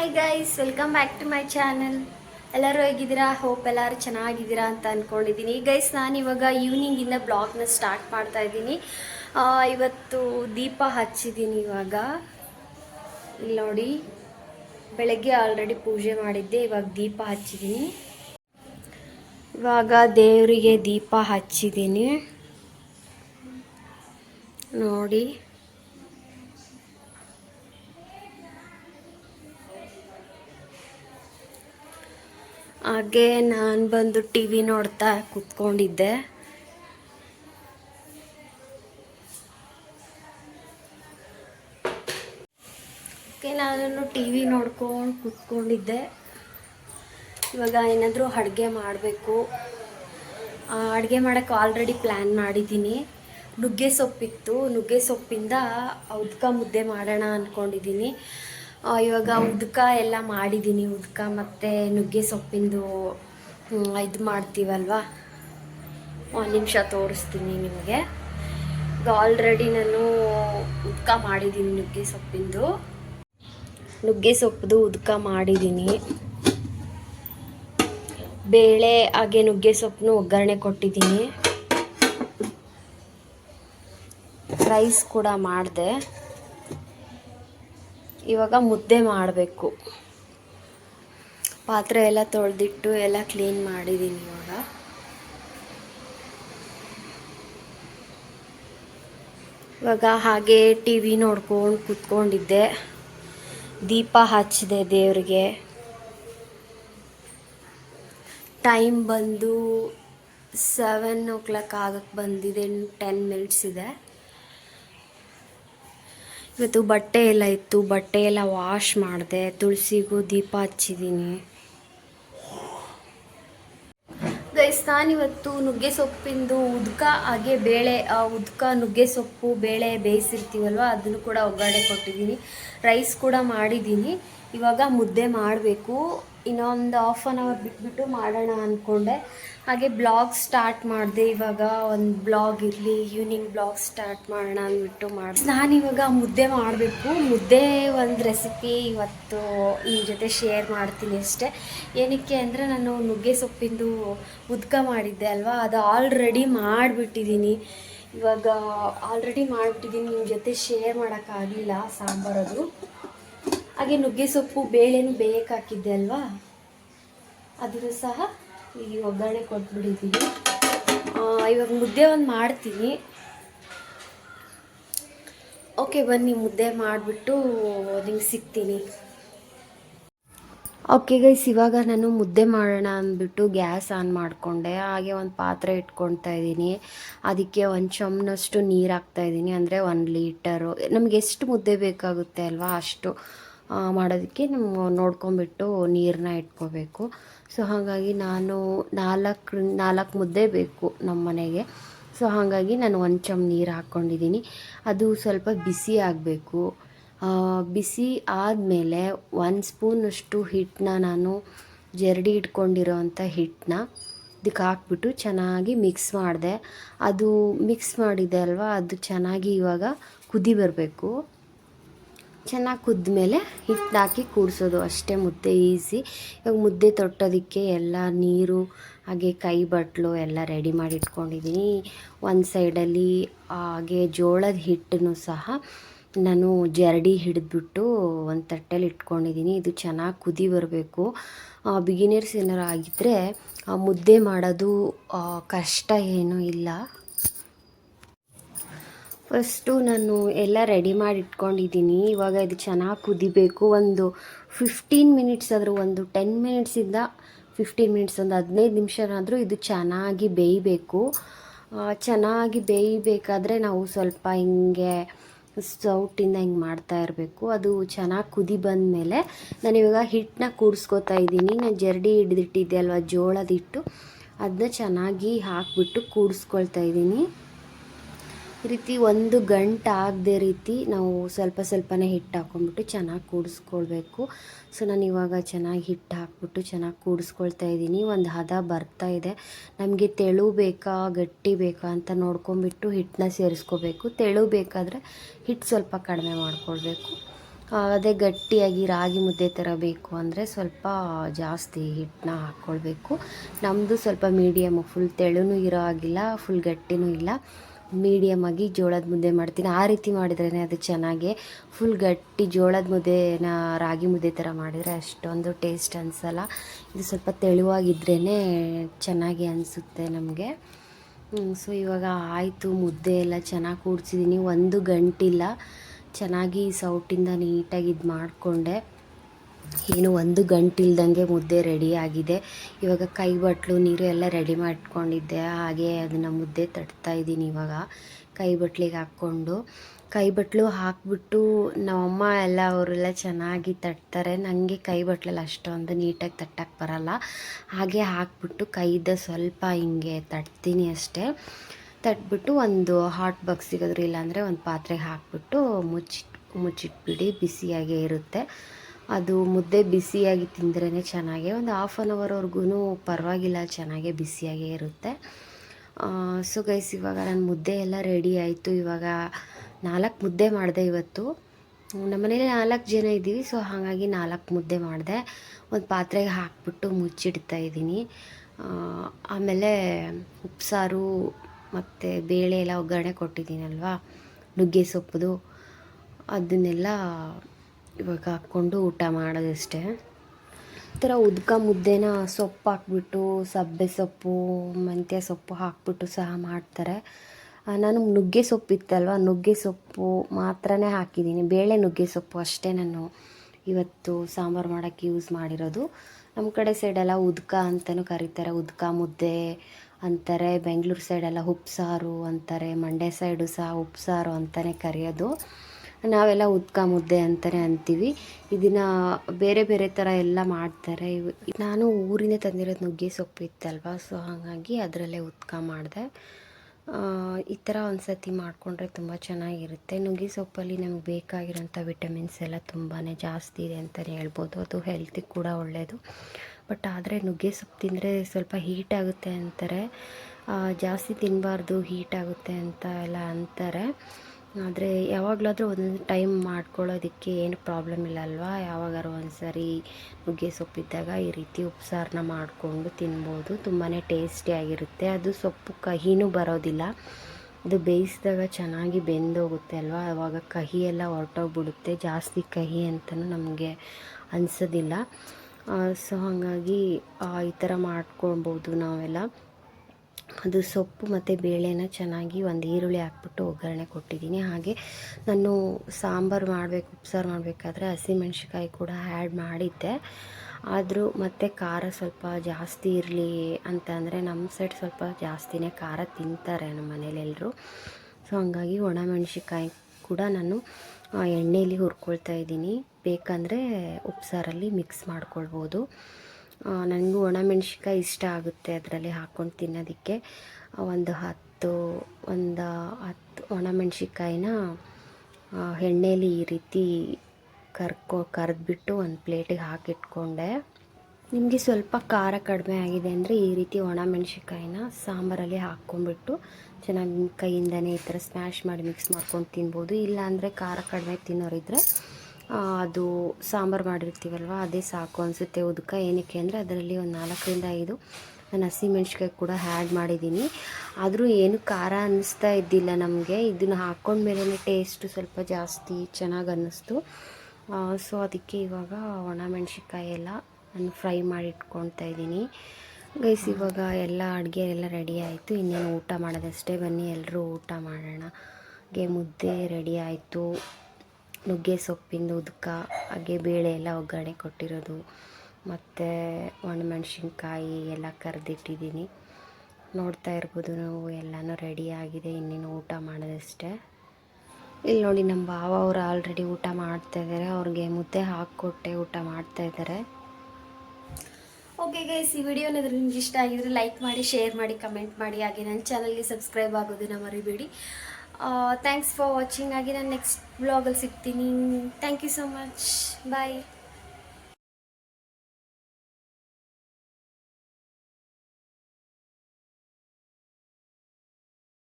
Hi guys welcome back to my channel ಎಲ್ಲರೂ ಹೇಗಿದ್ದೀರಾ? Hope ಎಲ್ಲರೂ ಚೆನ್ನಾಗಿದ್ದೀರಾ ಅಂತ ಅಂದ್ಕೊಂಡಿದ್ದೀನಿ ಗೈಸ್ ನಾನು ಇವಾಗ ಈವ್ನಿಂಗಿಂದ ಬ್ಲಾಗ್ನ ಸ್ಟಾರ್ಟ್ ಮಾಡ್ತಾ ಇದ್ದೀನಿ. ಇವತ್ತು ದೀಪ ಹಚ್ಚಿದ್ದೀನಿ ಇವಾಗ. ಇಲ್ಲಿ ನೋಡಿ, ಬೆಳಗ್ಗೆ ಆಲ್ರೆಡಿ ಪೂಜೆ ಮಾಡಿದ್ದೆ, ಇವಾಗ ದೀಪ ಹಚ್ಚಿದ್ದೀನಿ. ಇವಾಗ ದೇವರಿಗೆ ದೀಪ ಹಚ್ಚಿದ್ದೀನಿ. ನೋಡಿ. ಹಾಗೆ ನಾನು ಬಂದು ಟಿ ವಿ ನೋಡ್ತಾ ಕೂತ್ಕೊಂಡಿದ್ದೆ. ನಾನು ಟಿ ವಿ ನೋಡ್ಕೊಂಡು ಕೂತ್ಕೊಂಡಿದ್ದೆ. ಇವಾಗ ಏನಾದರೂ ಅಡುಗೆ ಮಾಡಬೇಕು. ಅಡುಗೆ ಮಾಡೋಕ್ಕೆ ಆಲ್ರೆಡಿ ಪ್ಲ್ಯಾನ್ ಮಾಡಿದ್ದೀನಿ. ನುಗ್ಗೆ ಸೊಪ್ಪಿತ್ತು. ನುಗ್ಗೆ ಸೊಪ್ಪಿಂದ ಉದ್ಕ ಮುದ್ದೆ ಮಾಡೋಣ ಅಂದ್ಕೊಂಡಿದ್ದೀನಿ ಇವಾಗ ಉದ್ಕ ಎಲ್ಲ ಮಾಡಿದ್ದೀನಿ ಉದ್ಕ ಮತ್ತು ನುಗ್ಗೆ ಸೊಪ್ಪಿಂದು ಇದು ಮಾಡ್ತೀವಲ್ವಾ? ಒಂದು ನಿಮಿಷ ತೋರಿಸ್ತೀನಿ ನಿಮಗೆ. ಈಗ ಆಲ್ರೆಡಿ ನಾನು ಉದ್ಕ ಮಾಡಿದ್ದೀನಿ ನುಗ್ಗೆ ಸೊಪ್ಪಿಂದು. ನುಗ್ಗೆ ಸೊಪ್ಪದು ಉದ್ಕ ಮಾಡಿದ್ದೀನಿ ಬೇಳೆ, ಹಾಗೆ ನುಗ್ಗೆ ಸೊಪ್ಪನ್ನು ಒಗ್ಗರಣೆ ಕೊಟ್ಟಿದ್ದೀನಿ ರೈಸ್ ಕೂಡ ಮಾಡಿದೆ. ಇವಾಗ ಮುದ್ದೆ ಮಾಡಬೇಕು. ಪಾತ್ರೆ ಎಲ್ಲ ತೊಳೆದಿಟ್ಟು ಎಲ್ಲ ಕ್ಲೀನ್ ಮಾಡಿದ್ದೀನಿ ಇವಾಗ. ಇವಾಗ ಹಾಗೆ ಟಿ ವಿ ನೋಡ್ಕೊಂಡು ಕೂತ್ಕೊಂಡಿದ್ದೆ. ದೀಪ ಹಚ್ಚಿದೆ ದೇವ್ರಿಗೆ. ಟೈಮ್ ಬಂದು ಸೆವೆನ್ ಓ ಕ್ಲಾಕ್ ಆಗಕ್ಕೆ ಬಂದಿದೆ ಟೆನ್ ಮಿನಿಟ್ಸ್ ಇದೆ. ಇವತ್ತು ಬಟ್ಟೆ ಎಲ್ಲ ಇತ್ತು, ಬಟ್ಟೆ ಎಲ್ಲ ವಾಶ್ ಮಾಡಿದೆ, ತುಳಸಿಗೂ ದೀಪ ಹಚ್ಚಿದ್ದೀನಿ. ಗೈಸ್ ನಾನಿವತ್ತು ನುಗ್ಗೆ ಸೊಪ್ಪಿಂದು ಉದ್ಕ, ಹಾಗೆ ಬೇಳೆ, ಆ ಉದ್ಕ, ನುಗ್ಗೆ ಸೊಪ್ಪು, ಬೇಳೆ ಬೇಯಿಸಿರ್ತೀವಲ್ವ, ಅದನ್ನು ಕೂಡ ಒಗ್ಗರಣೆ ಕೊಟ್ಟಿದ್ದೀನಿ. ರೈಸ್ ಕೂಡ ಮಾಡಿದ್ದೀನಿ. ಇವಾಗ ಮುದ್ದೆ ಮಾಡಬೇಕು. ಇನ್ನೊಂದು ಹಾಫ್ ಆನ್ ಅವರ್ ಬಿಟ್ಬಿಟ್ಟು ಮಾಡೋಣ ಅಂದ್ಕೊಂಡೆ ಹಾಗೆ ಬ್ಲಾಗ್ ಸ್ಟಾರ್ಟ್ ಮಾಡಿದೆ. ಇವಾಗ ಒಂದು ಬ್ಲಾಗ್ ಇರಲಿ, ಈವ್ನಿಂಗ್ ಬ್ಲಾಗ್ ಸ್ಟಾರ್ಟ್ ಮಾಡೋಣ ಅಂದ್ಬಿಟ್ಟು ಮಾಡಿ ನಾನಿವಾಗ ಮುದ್ದೆ ಮಾಡಬೇಕು. ಮುದ್ದೆ ಒಂದು ರೆಸಿಪಿ ಇವತ್ತು ನಿಮ್ಮ ಜೊತೆ ಶೇರ್ ಮಾಡ್ತೀನಿ ಅಷ್ಟೇ. ಏನಕ್ಕೆ ಅಂದರೆ ನಾನು ನುಗ್ಗೆ ಸೊಪ್ಪಿಂದು ಉದ್ಕ ಮಾಡಿದ್ದೆ ಅಲ್ವಾ? ಅದು ಆಲ್ರೆಡಿ ಮಾಡಿಬಿಟ್ಟಿದ್ದೀನಿ ಇವಾಗ ಆಲ್ರೆಡಿ ಮಾಡಿಬಿಟ್ಟಿದ್ದೀನಿ ನಿಮ್ಮ ಜೊತೆ ಶೇರ್ ಮಾಡೋಕ್ಕಾಗಲಿಲ್ಲ ಸಾಂಬಾರದು ಹಾಗೆ ನುಗ್ಗೆ ಸೊಪ್ಪು, ಬೇಳೆನೂ ಬೇಯಕ್ಕೆ ಅಲ್ವಾ? ಅದನ್ನು ಸಹ ಈ ಒಗ್ಗರಣೆ ಕೊಟ್ಬಿಟ್ಟಿದ್ದೀನಿ. ಇವಾಗ ಮುದ್ದೆ ಒಂದು ಮಾಡ್ತೀನಿ. ಓಕೆ ಬನ್ನಿ, ಮುದ್ದೆ ಮಾಡಿಬಿಟ್ಟು ನಿಮ್ಗೆ ಸಿಗ್ತೀನಿ. ಓಕೆ ಗೈಸ್ ಇವಾಗ ನಾನು ಮುದ್ದೆ ಮಾಡೋಣ ಅಂದ್ಬಿಟ್ಟು ಗ್ಯಾಸ್ ಆನ್ ಮಾಡಿಕೊಂಡೆ. ಹಾಗೆ ಒಂದು ಪಾತ್ರೆ ಇಟ್ಕೊಳ್ತಾ ಇದ್ದೀನಿ. ಅದಕ್ಕೆ ಒಂದು ಚಮ್ನಷ್ಟು ನೀರು ಹಾಕ್ತಾ ಇದ್ದೀನಿ. ಅಂದರೆ ಒಂದು ಲೀಟರು. ನಮಗೆ ಎಷ್ಟು ಮುದ್ದೆ ಬೇಕಾಗುತ್ತೆ ಅಲ್ವಾ? ಅಷ್ಟು. ಮಾಡೋದಕ್ಕೆ ನಾವು ನೋಡ್ಕೊಂಬಿಟ್ಟು ನೀರನ್ನ ಇಟ್ಕೋಬೇಕು. ಸೊ ಹಾಗಾಗಿ ನಾನು ನಾಲ್ಕು ನಾಲ್ಕು ಮುದ್ದೆ ಬೇಕು ನಮ್ಮ ಮನೆಗೆ. ಸೊ ಹಾಗಾಗಿ ನಾನು ಒಂದು ಚಮ್ ನೀರು ಹಾಕ್ಕೊಂಡಿದ್ದೀನಿ ಅದು ಸ್ವಲ್ಪ ಬಿಸಿ ಆಗಬೇಕು. ಬಿಸಿ ಆದಮೇಲೆ ಒಂದು ಸ್ಪೂನಷ್ಟು ಹಿಟ್ಟನ್ನ ನಾನು ಜರಡಿ ಇಟ್ಕೊಂಡಿರೋವಂಥ ಹಿಟ್ಟನ್ನ ಇದಕ್ಕೆ ಹಾಕ್ಬಿಟ್ಟು ಚೆನ್ನಾಗಿ ಮಿಕ್ಸ್ ಮಾಡಿದೆ. ಅದು ಮಿಕ್ಸ್ ಮಾಡಿದೆ ಅಲ್ವಾ, ಅದು ಚೆನ್ನಾಗಿ ಇವಾಗ ಕುದಿ ಬರಬೇಕು. ಚೆನ್ನಾಗಿ ಕುದ್ದ ಮೇಲೆ ಹಿಟ್ಟು ಹಾಕಿ ಕೂಡಿಸೋದು. ಅಷ್ಟೇ ಮುದ್ದೆ ಈಸಿ. ಇವಾಗ ಮುದ್ದೆ ತೊಟ್ಟೋದಕ್ಕೆ ಎಲ್ಲ ನೀರು, ಹಾಗೆ ಕೈ ಬಟ್ಲು ಎಲ್ಲ ರೆಡಿ ಮಾಡಿ ಇಟ್ಕೊಂಡಿದ್ದೀನಿ. ಒಂದು ಸೈಡಲ್ಲಿ ಹಾಗೆ ಜೋಳದ ಹಿಟ್ಟನ್ನು ಸಹ ನಾನು ಜರಡಿ ಹಿಡಿದ್ಬಿಟ್ಟು ಒಂದು ತಟ್ಟೆಲಿ ಇಟ್ಕೊಂಡಿದ್ದೀನಿ. ಇದು ಚೆನ್ನಾಗಿ ಕುದಿ ಬರಬೇಕು. ಬಿಗಿನರ್ಸ್ ಏನಾರು ಆಗಿದ್ದರೆ ಮುದ್ದೆ ಮಾಡೋದು ಕಷ್ಟ ಏನೂ ಇಲ್ಲ. ಫಸ್ಟು ನಾನು ಎಲ್ಲ ರೆಡಿ ಮಾಡಿ ಇಟ್ಕೊಂಡಿದ್ದೀನಿ ಇವಾಗ ಇದು ಚೆನ್ನಾಗಿ ಕುದಿಬೇಕು. ಒಂದು ಫಿಫ್ಟೀನ್ ಮಿನಿಟ್ಸ್ ಆದರೂ, ಒಂದು ಟೆನ್ ಮಿನಿಟ್ಸಿಂದ ಫಿಫ್ಟೀನ್ ಮಿನಿಟ್ಸ್ ಒಂದು ಹದಿನೈದು ನಿಮಿಷನಾದರೂ ಇದು ಚೆನ್ನಾಗಿ ಬೇಯಬೇಕು. ಚೆನ್ನಾಗಿ ಬೇಯಬೇಕಾದ್ರೆ ನಾವು ಸ್ವಲ್ಪ ಹಿಂಗೆ ಸೌಟಿಂದ ಹಿಂಗೆ ಮಾಡ್ತಾ ಇರಬೇಕು. ಅದು ಚೆನ್ನಾಗಿ ಕುದಿ ಬಂದಮೇಲೆ ನಾನು ಇವಾಗ ಹಿಟ್ಟನ್ನ ಕೂಡಿಸ್ಕೊತಾ ಇದ್ದೀನಿ. ನಾನು ಜರಡಿ ಹಿಡಿದಿಟ್ಟಿದ್ದೆ ಅಲ್ವಾ, ಜೋಳದ ಹಿಟ್ಟು. ಅದನ್ನ ಚೆನ್ನಾಗಿ ಹಾಕ್ಬಿಟ್ಟು ಕೂಡಿಸ್ಕೊಳ್ತಾ ಇದ್ದೀನಿ. ಈ ರೀತಿ ಒಂದು ಗಂಟೆ ಆಗದೆ ರೀತಿ ನಾವು ಸ್ವಲ್ಪ ಸ್ವಲ್ಪನೇ ಹಿಟ್ಟು ಹಾಕ್ಕೊಂಬಿಟ್ಟು ಚೆನ್ನಾಗಿ ಕೂಡಿಸ್ಕೊಳ್ಬೇಕು. ಸೊ, ನಾನು ಇವಾಗ ಚೆನ್ನಾಗಿ ಹಿಟ್ಟು ಹಾಕ್ಬಿಟ್ಟು ಚೆನ್ನಾಗಿ ಕೂಡಿಸ್ಕೊಳ್ತಾ ಇದ್ದೀನಿ. ಒಂದು ಹದ ಬರ್ತಾ ಇದೆ. ನಮಗೆ ತೆಳು ಬೇಕಾ, ಗಟ್ಟಿ ಬೇಕಾ ಅಂತ ನೋಡ್ಕೊಂಬಿಟ್ಟು ಹಿಟ್ಟನ್ನ ಸೇರಿಸ್ಕೋಬೇಕು. ತೆಳು ಬೇಕಾದರೆ ಹಿಟ್ಟು ಸ್ವಲ್ಪ ಕಡಿಮೆ ಮಾಡ್ಕೊಳ್ಬೇಕು. ಅದೇ ಗಟ್ಟಿಯಾಗಿ ರಾಗಿ ಮುದ್ದೆ ಥರ ಬೇಕು ಅಂದರೆ ಸ್ವಲ್ಪ ಜಾಸ್ತಿ ಹಿಟ್ಟನ್ನ ಹಾಕ್ಕೊಳ್ಬೇಕು. ನಮ್ಮದು ಸ್ವಲ್ಪ ಮೀಡಿಯಮ್, ಫುಲ್ ತೆಳುನೂ ಇರೋ ಆಗಿಲ್ಲ ಫುಲ್ ಗಟ್ಟಿನೂ ಇಲ್ಲ. ಮೀಡಿಯಮ್ ಆಗಿ ಜೋಳದ ಮುದ್ದೆ ಮಾಡ್ತೀನಿ. ಆ ರೀತಿ ಮಾಡಿದ್ರೇ ಅದು ಚೆನ್ನಾಗಿ ಫುಲ್ ಗಟ್ಟಿ ಜೋಳದ ಮುದ್ದೆನ ರಾಗಿ ಮುದ್ದೆ ಥರ ಮಾಡಿದರೆ ಅಷ್ಟೊಂದು ಟೇಸ್ಟ್ ಅನಿಸಲ್ಲ. ಇದು ಸ್ವಲ್ಪ ತೆಳುವಾಗಿದ್ರೇ ಚೆನ್ನಾಗಿ ಅನಿಸುತ್ತೆ ನಮಗೆ. ಸೊ ಇವಾಗ ಆಯಿತು ಮುದ್ದೆ ಎಲ್ಲ ಚೆನ್ನಾಗಿ ಕೂಡ್ಸಿದ್ದೀನಿ ಒಂದು ಗಂಟಿಲ್ಲ, ಚೆನ್ನಾಗಿ ಸೌಟಿಂದ ನೀಟಾಗಿ ಇದು ಮಾಡಿಕೊಂಡೆ ಏನು ಒಂದು ಗಂಟಿಲ್ದಂಗೆ ಮುದ್ದೆ ಆಗಿದೆ. ಇವಾಗ ಕೈ ಬಟ್ಲು, ನೀರು ಎಲ್ಲ ರೆಡಿ ಮಾಡ್ಕೊಂಡಿದ್ದೆ. ಹಾಗೆ ಅದನ್ನು ಮುದ್ದೆ ತಟ್ತಾ ಇದ್ದೀನಿ ಇವಾಗ. ಕೈ ಬಟ್ಲಿಗೆ ಹಾಕ್ಕೊಂಡು. ಕೈ ಬಟ್ಲು ಹಾಕ್ಬಿಟ್ಟು ನಮ್ಮಮ್ಮ ಎಲ್ಲ ಅವರೆಲ್ಲ ಚೆನ್ನಾಗಿ ತಟ್ತಾರೆ. ನನಗೆ ಕೈ ಬಟ್ಲಲ್ಲಿ ಅಷ್ಟೊಂದು ನೀಟಾಗಿ ತಟ್ಟಕ್ಕೆ ಬರಲ್ಲ. ಹಾಗೆ ಹಾಕ್ಬಿಟ್ಟು ಕೈದ ಸ್ವಲ್ಪ ಹಿಂಗೆ ತಟ್ತೀನಿ ಅಷ್ಟೇ. ತಟ್ಬಿಟ್ಟು ಒಂದು ಹಾಟ್ ಬಾಕ್ಸ್ ಸಿಗೋದ್ರಿಲ್ಲ ಅಂದರೆ ಒಂದು ಪಾತ್ರೆಗೆ ಹಾಕ್ಬಿಟ್ಟು ಮುಚ್ಚಿಟ್ ಮುಚ್ಚಿಟ್ಬಿಡಿ, ಬಿಸಿಯಾಗೇ ಇರುತ್ತೆ. ಅದು ಮುದ್ದೆ ಬಿಸಿಯಾಗಿ ತಿಂದ್ರೇ ಚೆನ್ನಾಗೆ. ಒಂದು ಹಾಫ್ ಆನ್ ಅವರ್ವರೆಗೂ ಪರವಾಗಿಲ್ಲ, ಚೆನ್ನಾಗೇ ಬಿಸಿಯಾಗೇ ಇರುತ್ತೆ. ಸೊ ಗೈಸ್ ಇವಾಗ ನನ್ನ ಮುದ್ದೆ ಎಲ್ಲ ರೆಡಿ ಆಯಿತು. ಇವಾಗ ನಾಲ್ಕು ಮುದ್ದೆ ಮಾಡಿದೆ ಇವತ್ತು. ನಮ್ಮನೇಲಿ ನಾಲ್ಕು ಜನ ಇದ್ದೀವಿ ಸೊ ಹಾಗಾಗಿ ನಾಲ್ಕು ಮುದ್ದೆ ಮಾಡಿದೆ. ಒಂದು ಪಾತ್ರೆಗೆ ಹಾಕ್ಬಿಟ್ಟು ಮುಚ್ಚಿಡ್ತಾ ಇದ್ದೀನಿ. ಆಮೇಲೆ ಉಪ್ಸಾರು ಮತ್ತು ಬೇಳೆ ಎಲ್ಲ ಒಗ್ಗರಣೆ ಕೊಟ್ಟಿದ್ದೀನಲ್ವಾ? ನುಗ್ಗೆ ಸೊಪ್ಪುದು. ಅದನ್ನೆಲ್ಲ ಇವಾಗ ಹಾಕ್ಕೊಂಡು ಊಟ ಮಾಡೋದಷ್ಟೇ. ಈ ಥರ ಉದ್ಕ ಮುದ್ದೆನ ಸೊಪ್ಪು ಹಾಕ್ಬಿಟ್ಟು, ಸಬ್ಬೆ ಸೊಪ್ಪು, ಮೆಂತ್ಯ ಸೊಪ್ಪು ಹಾಕ್ಬಿಟ್ಟು ಸಹ ಮಾಡ್ತಾರೆ. ನಾನು ನುಗ್ಗೆ ಸೊಪ್ಪು ಇತ್ತಲ್ವ? ನುಗ್ಗೆ ಸೊಪ್ಪು ಮಾತ್ರನೇ ಹಾಕಿದ್ದೀನಿ. ಬೇಳೆ ನುಗ್ಗೆ ಸೊಪ್ಪು ಅಷ್ಟೇ ನಾನು ಇವತ್ತು ಸಾಂಬಾರು ಮಾಡೋಕ್ಕೆ ಯೂಸ್ ಮಾಡಿರೋದು. ನಮ್ಮ ಕಡೆ ಸೈಡೆಲ್ಲ ಉದ್ಕ ಅಂತಲೂ ಕರೀತಾರೆ. ಉದ್ಕ ಮುದ್ದೆ ಅಂತಾರೆ. ಬೆಂಗಳೂರು ಸೈಡೆಲ್ಲ ಉಪ್ಸಾರು ಅಂತಾರೆ. ಮಂಡ್ಯ ಸೈಡು ಸಹ ಉಪ್ಸಾರು ಅಂತಲೇ ಕರೆಯೋದು. ನಾವೆಲ್ಲ ಉದ್ಕ ಮುದ್ದೆ ಅಂತಲೇ ಅಂತೀವಿ. ಇದನ್ನು ಬೇರೆ ಬೇರೆ ಥರ ಎಲ್ಲ ಮಾಡ್ತಾರೆ. ನಾನು ಊರಿಂದ ತಂದಿರೋದು ನುಗ್ಗೆ ಸೊಪ್ಪು ಇತ್ತಲ್ವಾ? ಸೊ ಹಾಗಾಗಿ ಅದರಲ್ಲೇ ಉದ್ಕ ಮಾಡಿದೆ. ಈ ಥರ ಒಂದು ಸತಿ ಮಾಡಿಕೊಂಡ್ರೆ ತುಂಬ ಚೆನ್ನಾಗಿರುತ್ತೆ. ನುಗ್ಗೆ ಸೊಪ್ಪಲ್ಲಿ ನಮಗೆ ಬೇಕಾಗಿರೋಂಥ ವಿಟಮಿನ್ಸ್ ಎಲ್ಲ ತುಂಬಾ ಜಾಸ್ತಿ ಇದೆ ಅಂತಲೇ ಹೇಳ್ಬೋದು. ಅದು ಹೆಲ್ತಿಗೆ ಕೂಡ ಒಳ್ಳೆಯದು ಬಟ್ ಆದರೆ ನುಗ್ಗೆ ಸೊಪ್ಪು ತಿಂದರೆ ಸ್ವಲ್ಪ ಹೀಟ್ ಆಗುತ್ತೆ ಅಂತಾರೆ. ಜಾಸ್ತಿ ತಿನ್ನಬಾರ್ದು ಹೀಟ್ ಆಗುತ್ತೆ ಅಂತ ಎಲ್ಲ ಅಂತಾರೆ. ಆದರೆ ಯಾವಾಗಲಾದರೂ ಒಂದೊಂದು ಟೈಮ್ ಮಾಡ್ಕೊಳ್ಳೋದಕ್ಕೆ ಏನು ಪ್ರಾಬ್ಲಮ್ ಇಲ್ಲ ಅಲ್ವಾ? ಯಾವಾಗಾರು ಒಂದು ಸರಿ ನುಗ್ಗೆ ಸೊಪ್ಪಿದ್ದಾಗ ಈ ರೀತಿ ಉಪ್ಸಾರನ್ನ ಮಾಡಿಕೊಂಡು ತಿನ್ಬೋದು. ತುಂಬಾ ಟೇಸ್ಟಿಯಾಗಿರುತ್ತೆ ಅದು ಸೊಪ್ಪು ಕಹಿನೂ ಬರೋದಿಲ್ಲ. ಅದು ಬೇಯಿಸಿದಾಗ ಚೆನ್ನಾಗಿ ಬೆಂದೋಗುತ್ತೆ ಅಲ್ವಾ? ಆವಾಗ ಕಹಿ ಎಲ್ಲ ಹೊರಟೋಗ್ಬಿಡುತ್ತೆ. ಜಾಸ್ತಿ ಕಹಿ ಅಂತಲೂ ನಮಗೆ ಅನಿಸೋದಿಲ್ಲ. ಸೊ ಹಾಗಾಗಿ ಈ ಥರ ಮಾಡ್ಕೊಳ್ಬೋದು ನಾವೆಲ್ಲ. ಅದು ಸೊಪ್ಪು ಮತ್ತು ಬೇಳೆನ ಚೆನ್ನಾಗಿ ಒಂದು ಈರುಳ್ಳಿ ಹಾಕ್ಬಿಟ್ಟು ಒಗ್ಗರಣೆ ಕೊಟ್ಟಿದ್ದೀನಿ. ಹಾಗೆ ನಾನು ಸಾಂಬಾರು ಮಾಡಬೇಕು, ಉಪ್ಸಾರು ಮಾಡಬೇಕಾದ್ರೆ ಹಸಿಮೆಣ್ಸಿಕಾಯಿ ಕೂಡ ಆ್ಯಡ್ ಮಾಡಿದ್ದೆ. ಆದರೂ ಮತ್ತು ಖಾರ ಸ್ವಲ್ಪ ಜಾಸ್ತಿ ಇರಲಿ ಅಂತ ಅಂದರೆ ನಮ್ಮ ಸೈಡ್ ಸ್ವಲ್ಪ ಜಾಸ್ತಿನೇ ಖಾರ ತಿಂತಾರೆ ನಮ್ಮ ಮನೇಲಿ ಎಲ್ಲರೂ ಸೊ ಹಂಗಾಗಿ ಒಣಮೆಣ್ಸಿಕಾಯಿ ಕೂಡ ನಾನು ಎಣ್ಣೆಯಲ್ಲಿ ಹುರ್ಕೊಳ್ತಾ ಇದ್ದೀನಿ. ಬೇಕಂದರೆ ಉಪ್ಸಾರಲ್ಲಿ ಮಿಕ್ಸ್ ಮಾಡ್ಕೊಳ್ಬೋದು. ನನಗೂ ಒಣಮೆಣ್ಸಿಕಾಯಿ ಇಷ್ಟ ಆಗುತ್ತೆ ಅದರಲ್ಲಿ ಹಾಕ್ಕೊಂಡು ತಿನ್ನೋದಕ್ಕೆ. ಒಂದು ಹತ್ತು ಒಂದು ಹತ್ತು ಒಣಮೆಣ್ಸಿಕಾಯಿನ ಎಣ್ಣೆಲಿ ಈ ರೀತಿ ಕರ್ಕೊ, ಕರೆದ್ಬಿಟ್ಟು ಒಂದು ಪ್ಲೇಟಿಗೆ ಹಾಕಿಟ್ಕೊಂಡೆ. ನಿಮಗೆ ಸ್ವಲ್ಪ ಖಾರ ಕಡಿಮೆ ಆಗಿದೆ ಅಂದರೆ ಈ ರೀತಿ ಒಣಮೆಣ್ಸಿಕಾಯಿನ ಸಾಂಬಾರಲ್ಲಿ ಹಾಕ್ಕೊಂಡ್ಬಿಟ್ಟು ಚೆನ್ನಾಗಿ ಕೈಯಿಂದನೇ ಈ ಥರ ಸ್ಮ್ಯಾಶ್ ಮಾಡಿ ಮಿಕ್ಸ್ ಮಾಡ್ಕೊಂಡು ತಿನ್ಬೋದು. ಇಲ್ಲಾಂದರೆ ಖಾರ ಕಡಿಮೆ ತಿನ್ನೋರಿದ್ರೆ ಅದು ಸಾಂಬಾರು ಮಾಡಿರ್ತೀವಲ್ವ, ಅದೇ ಸಾಕು ಅನಿಸುತ್ತೆ ಉದಕ. ಏನಕ್ಕೆ ಅಂದರೆ ಅದರಲ್ಲಿ ಒಂದು ನಾಲ್ಕರಿಂದ ಐದು ನಾನು ಹಸಿಮೆಣ್ಸಿಕಾಯಿ ಕೂಡ ಆ್ಯಡ್ ಮಾಡಿದ್ದೀನಿ. ಆದರೂ ಏನು ಖಾರ ಅನ್ನಿಸ್ತಾ ಇದ್ದಿಲ್ಲ ನಮಗೆ. ಇದನ್ನು ಹಾಕ್ಕೊಂಡ್ಮೇಲೆ ಟೇಸ್ಟು ಸ್ವಲ್ಪ ಜಾಸ್ತಿ ಚೆನ್ನಾಗಿ ಅನ್ನಿಸ್ತು. ಸೊ ಅದಕ್ಕೆ ಇವಾಗ ಒಣಮೆಣ್ಸಿಕಾಯಿ ಎಲ್ಲ ನಾನು ಫ್ರೈ ಮಾಡಿ ಇಟ್ಕೊಳ್ತಾ ಇದ್ದೀನಿ. ಗೈಸ್ ಇವಾಗ ಎಲ್ಲ ಅಡುಗೆ ಎಲ್ಲ ರೆಡಿ ಆಯಿತು. ಇನ್ನೇನು ಊಟ ಮಾಡೋದಷ್ಟೇ. ಬನ್ನಿ ಎಲ್ಲರೂ ಊಟ ಮಾಡೋಣ. ಗೆ ಮುದ್ದೆ ರೆಡಿ ಆಯಿತು. ನುಗ್ಗೆ ಸೊಪ್ಪಿಂದು ಉದ್ಕ, ಹಾಗೆ ಬೇಳೆ ಎಲ್ಲ ಒಗ್ಗರಣೆ ಕೊಟ್ಟಿರೋದು. ಮತ್ತು ಒಣಮೆಣ್ಸಿನ್ಕಾಯಿ ಎಲ್ಲ ಕರೆದಿಟ್ಟಿದ್ದೀನಿ. ನೋಡ್ತಾ ಇರ್ಬೋದು ನಾವು, ಎಲ್ಲನೂ ರೆಡಿ ಆಗಿದೆ. ಇನ್ನೇನು ಊಟ ಮಾಡೋದಷ್ಟೇ. ಇಲ್ಲಿ ನೋಡಿ, ನಮ್ಮ ಭಾವ ಅವರು ಆಲ್ರೆಡಿ ಊಟ ಮಾಡ್ತಾ ಇದ್ದಾರೆ ಅವ್ರಿಗೆ ಮುದ್ದೆ ಹಾಕ್ಕೊಟ್ಟೆ ಊಟ ಮಾಡ್ತಾ ಇದ್ದಾರೆ ಓಕೆ ಗೈಸ್ ಈ ವಿಡಿಯೋ ಏನಾದರೂ ನಿಮ್ಗೆ ಇಷ್ಟ ಆಗಿದ್ರೆ ಲೈಕ್ ಮಾಡಿ ಶೇರ್ ಮಾಡಿ ಕಮೆಂಟ್ ಮಾಡಿ. ಹಾಗೆ ನನ್ನ ಚಾನಲ್ಗೆ ಸಬ್ಸ್ಕ್ರೈಬ್ ಆಗೋದನ್ನು ಮರಿಬೇಡಿ. ಥ್ಯಾಂಕ್ಸ್ ಫಾರ್ ವಾಚಿಂಗ್ ಆಗಿ ನಾನು ನೆಕ್ಸ್ಟ್ ಬ್ಲಾಗಲ್ಲಿ ಸಿಗ್ತೀನಿ. Thank you so much bye